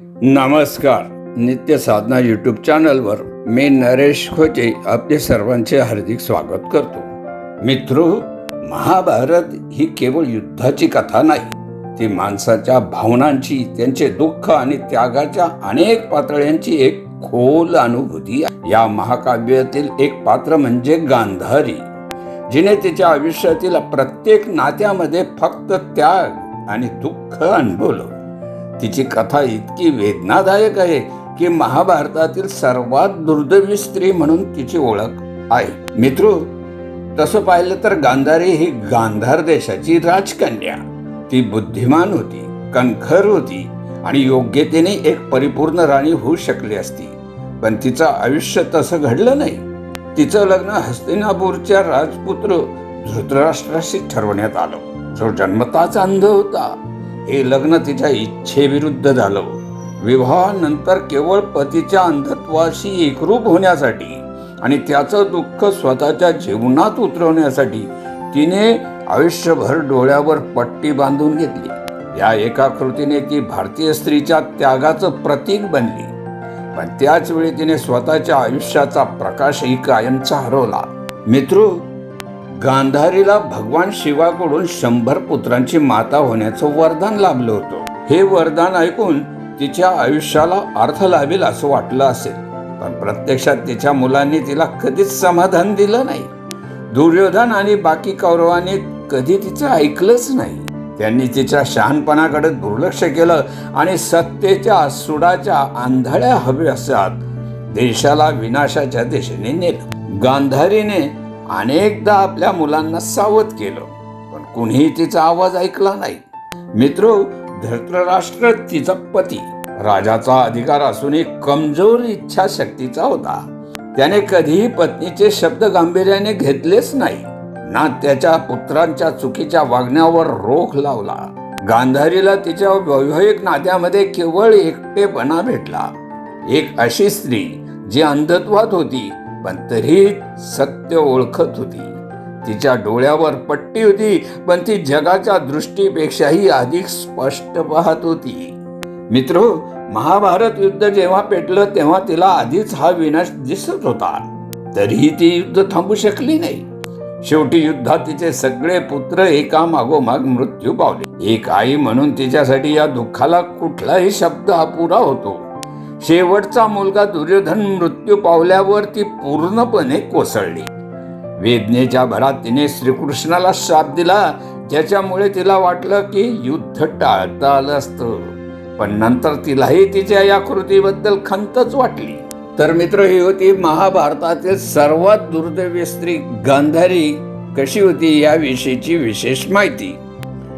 नमस्कार. नित्य साधना यूट्यूब चॅनलवर मी नरेश खोचे आपले सर्वांचे हार्दिक स्वागत करतो. मित्र महाभारत ही केवळ युद्धाची कथा नाही. ती माणसाच्या भावनांची त्यांचे दुःख आणि त्यागाच्या अनेक पातळ्यांची एक खोल अनुभूती या महाकाव्यातील एक पात्र म्हणजे गांधारी जिने तिच्या आयुष्यातील प्रत्येक नात्यामध्ये फक्त त्याग आणि दुःख अनुभवलं. तिची कथा इतकी वेदनादायक आहे की महाभारतातील सर्वात दुर्दैवी स्त्री म्हणून तिची ओळख आहे. मित्र तसं पाहिलं तर गांधारी ही गांधार देशाची राजकन्या. ती बुद्धिमान होती कणखर होती आणि योग्यतेने एक परिपूर्ण राणी होऊ शकली असती. पण तिचं आयुष्य तसं घडलं नाही. तिचं लग्न हस्तिनापूरच्या राजपुत्र धृतराष्ट्राशी ठरवण्यात आलं. जो जन्मताच अंध होता. हे लग्न तिच्या इच्छेविरुद्ध झालं. विवाहानंतर केवळ पतीच्या अंधत्वाशी एकरूप होण्यासाठी आणि त्याचं दुःख स्वतःच्या जीवनात उतरवण्यासाठी तिने आयुष्यभर डोळ्यावर पट्टी बांधून घेतली. या एका कृतीने ती भारतीय स्त्रीच्या त्यागाचं प्रतीक बनली. पण त्याच वेळी तिने स्वतःच्या आयुष्याचा प्रकाशही कायमचा हरवला. मित्रू गांधारीला भगवान शिवाकडून शंभर पुत्रांची माता होण्याचं वरदान लाभलं होतं. हे वरदान ऐकून तिच्या आयुष्याला अर्थ लाभेल असं वाटलं असेल पण प्रत्यक्षात तिच्या मुलांनी तिला कधीच समाधान दिलं नाही. दुर्योधन आणि बाकी कौरवांनी कधी तिचं ऐकलंच नाही. त्यांनी तिच्या शहाणपणाकडे दुर्लक्ष केलं आणि सत्तेच्या सुडाच्या आंधळ्या हव्यासात देशाला विनाशाच्या दिशेने नेलं. गांधारीने अनेकदा आपल्या मुलांना सावध केलं पण कुणीही तिचा आवाज ऐकला नाही. मित्रो धृतराष्ट्र तिचा पती. राजाचा अधिकार असूनही कमजोर इच्छाशक्तीचा होता. त्याने कधीही पत्नीचे शब्द गांभीर्याने घेतलेच नाही. ना त्याच्या पुत्रांच्या चुकीच्या वागण्यावर रोख लावला. गांधारीला तिच्या वैवाहिक नात्यामध्ये केवळ एकटेपणा भेटला. एक अशी स्त्री जी अंधत्वात होती पण तरी सत्य ओळखत होती. तिच्या डोळ्यावर पट्टी होती पण ती जगाच्या दृष्टीपेक्षाही अधिक स्पष्ट पाहत होती. मित्रो महाभारत युद्ध जेव्हा पेटलं तेव्हा तिला आधीच हा विनाश दिसत होता. तरीही ती युद्ध थांबू शकली नाही. शेवटी युद्धात तिचे सगळे पुत्र एका मागोमाग मृत्यू पावले. एक आई म्हणून तिच्यासाठी या दुःखाला कुठलाही शब्द अपुरा होतो. शेवटचा मुलगा दुर्योधन मृत्यू पावल्यावर ती पूर्णपणे कोसळली. वेदनेच्या भरात तिने श्रीकृष्णाला श्राप दिला ज्याच्यामुळे तिला वाटलं की युद्ध टाळता आलं असतं. पण नंतर तिलाही तिच्या या कृतीबद्दल खंतच वाटली. तर मित्र ही होती महाभारतातील सर्वात दुर्दैवी स्त्री गांधारी. कशी होती याविषयीची विशेष माहिती.